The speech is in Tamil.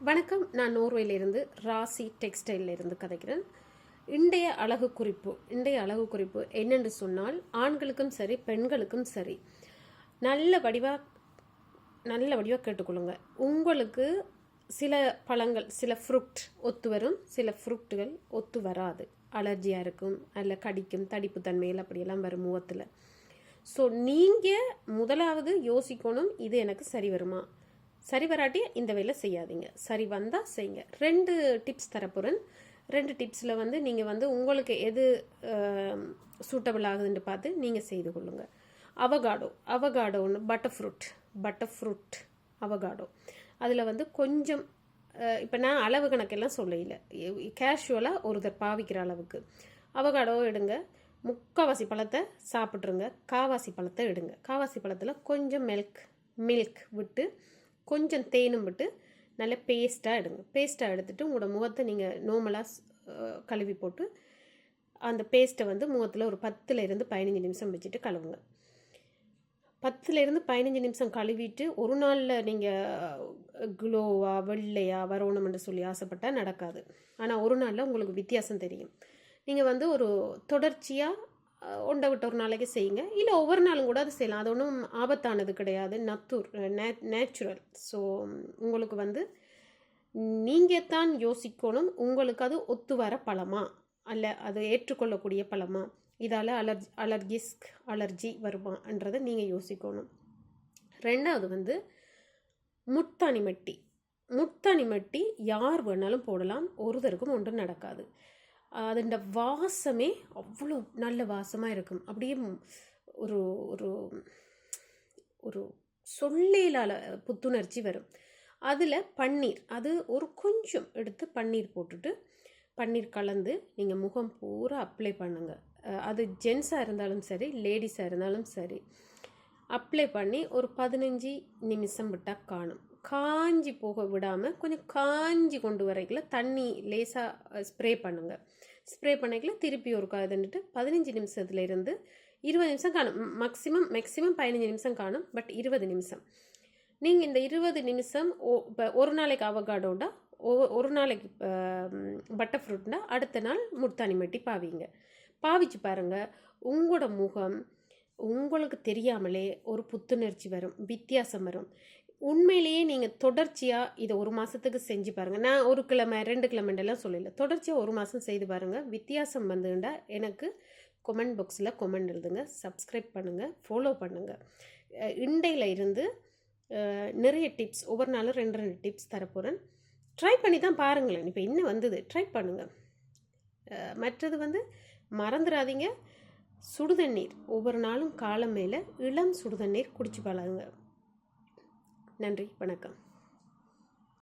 வணக்கம். நான் நோர்வேலிருந்து ராசி டெக்ஸ்டைலிருந்து கதைக்கிறேன். இன்றைய அழகு குறிப்பு இன்றைய அழகு குறிப்பு என்னென்று சொன்னால் ஆண்களுக்கும் சரி பெண்களுக்கும் சரி நல்ல வடிவாக நல்ல வடிவாக கேட்டுக்கொள்ளுங்க. உங்களுக்கு சில பழங்கள் சில ஃப்ரூட் ஒத்து வரும் சில ஃப்ரூட்டுகள் ஒத்து வராது. அலர்ஜியாக இருக்கும் அதில் கடிக்கும் தடிப்பு தன்மையில் அப்படியெல்லாம் வரும் முகத்தில். ஸோ நீங்கள் முதலாவது யோசிக்கணும் இது எனக்கு சரி வருமா? சரி வராட்டி இந்த வேலை செய்யாதீங்க. சரி வந்தால் செய்யுங்க ரெண்டு டிப்ஸ் தரப்போகிறேன் ரெண்டு டிப்ஸில் வந்து நீங்கள் வந்து உங்களுக்கு எது சூட்டபிள் ஆகுதுன்னு பார்த்து நீங்கள் செய்து கொள்ளுங்கள் அவகாடோ. அவகாடோ ஒன்று butter fruit butter fruit avocado. அதில் வந்து கொஞ்சம் இப்போ நான் அளவு கணக்கெல்லாம் சொல்லல கேஷுவலாக ஒருத்தர் பாவிக்கிற அளவுக்கு. அவகாடோ எடுங்க. முக்காவாசி பழத்தை சாப்பிட்ருங்க காவாசி பழத்தை எடுங்க. காவாசி பழத்தில் கொஞ்சம் மில்க் மில்க் விட்டு கொஞ்சம் தேனும் விட்டு நல்ல பேஸ்ட்டாக எடுங்க. பேஸ்ட்டாக எடுத்துகிட்டு உங்களோட முகத்தை நீங்கள் நார்மலாக கழுவி போட்டு அந்த பேஸ்ட்டை வந்து முகத்தில் ஒரு பத்துலேருந்து பதினஞ்சு நிமிஷம் வச்சுட்டு கழுவுங்க. பத்துலேருந்து பதினஞ்சு நிமிஷம் கழுவிட்டு ஒரு நாளில் நீங்கள் க்ளோவாக வெள்ளையாக வரணும்னு சொல்லி ஆசைப்பட்டால் நடக்காது. ஆனால் ஒரு நாளில் உங்களுக்கு வித்தியாசம் தெரியும். நீங்கள் வந்து ஒரு தொடர்ச்சியாக உண்டை விட்ட ஒரு நாளைக்கு செய்யுங்க. இல்லை ஒவ்வொரு நாளும் கூட அது செய்யலாம். அது ஒன்றும் ஆபத்தானது கிடையாது. நத்தூர் நே நேச்சுரல் ஸோ உங்களுக்கு வந்து நீங்கள் தான் யோசிக்கணும். உங்களுக்கு அது ஒத்து வர பழமா? அல்ல அது ஏற்றுக்கொள்ளக்கூடிய பழமா? இதால் அலர்ஜி அலர்ஜிஸ்க் அலர்ஜி வருமான்றதை நீங்கள் யோசிக்கணும். ரெண்டாவது வந்து முத்தாணி மட்டி முத்தாணி மட்டி யார் வேணாலும் போடலாம். ஒருத்தருக்கும் ஒன்றும் நடக்காது. அதோட வாசமே அவ்வளோ நல்ல வாசமாக இருக்கும். அப்படியே ஒரு ஒரு ஒரு சொல்லேலால புத்துணர்ச்சி வரும். அதில் பன்னீர் அது ஒரு கொஞ்சம் எடுத்து பன்னீர் போட்டுட்டு பன்னீர் கலந்து நீங்கள் முகம் பூரா அப்ளை பண்ணுங்கள் அது ஜென்ஸாக இருந்தாலும் சரி லேடிஸாக இருந்தாலும் சரி அப்ளை பண்ணி ஒரு பதினஞ்சு நிமிஷம் விட்டால் காணும். காஞ்சி போக விடாமல் கொஞ்சம் காஞ்சி கொண்டு வரைக்கல தண்ணி லேசாக ஸ்ப்ரே பண்ணுங்கள் ஸ்ப்ரே பண்ணிக்கல திருப்பி ஒரு இதுன்ட்டு பதினஞ்சு நிமிஷத்துல இருந்து இருபது நிமிஷம் காணும். மேக்ஸிமம் மேக்ஸிமம் பதினஞ்சு நிமிஷம் காணும் பட் இருபது நிமிஷம். நீங்கள் இந்த இருபது நிமிஷம் ஓ இப்போ ஒரு நாளைக்கு அவகாடோண்டா ஒரு நாளைக்கு பட்டர் ஃப்ரூட்னா அடுத்த நாள் முத்தானி மட்டி பாவிங்க. பாவிச்சு பாருங்கள் உங்களோட முகம் உங்களுக்கு தெரியாமலே ஒரு புத்துணர்ச்சி வரும் வித்தியாசம் வரும். உண்மையிலேயே நீங்கள் தொடர்ச்சியாக இதை ஒரு மாதத்துக்கு செஞ்சு பாருங்கள் நான் ஒரு கிழமை ரெண்டு கிழமைண்டெல்லாம் சொல்லல. தொடர்ச்சியாக ஒரு மாதம் செய்து பாருங்கள் வித்தியாசம் வந்துண்டா எனக்கு கொமெண்ட் பாக்ஸில் கொமெண்ட் எழுதுங்க. சப்ஸ்கிரைப் பண்ணுங்கள் ஃபாலோ பண்ணுங்கள் இண்டையில் இருந்து நிறைய டிப்ஸ் ஒவ்வொரு நாளும் ரெண்டு ரெண்டு டிப்ஸ் தரப்போகிறேன் ட்ரை பண்ணி தான் பாருங்களேன். இப்போ என்ன வந்தது? ட்ரை பண்ணுங்கள் மற்றது வந்து மறந்துடாதீங்க சுடுதண்ணீர். ஒவ்வொரு நாளும் காலம் மேலே இளம் சுடுதண்ணீர் குடிச்சு பழகுங்க. நன்றி வணக்கம்.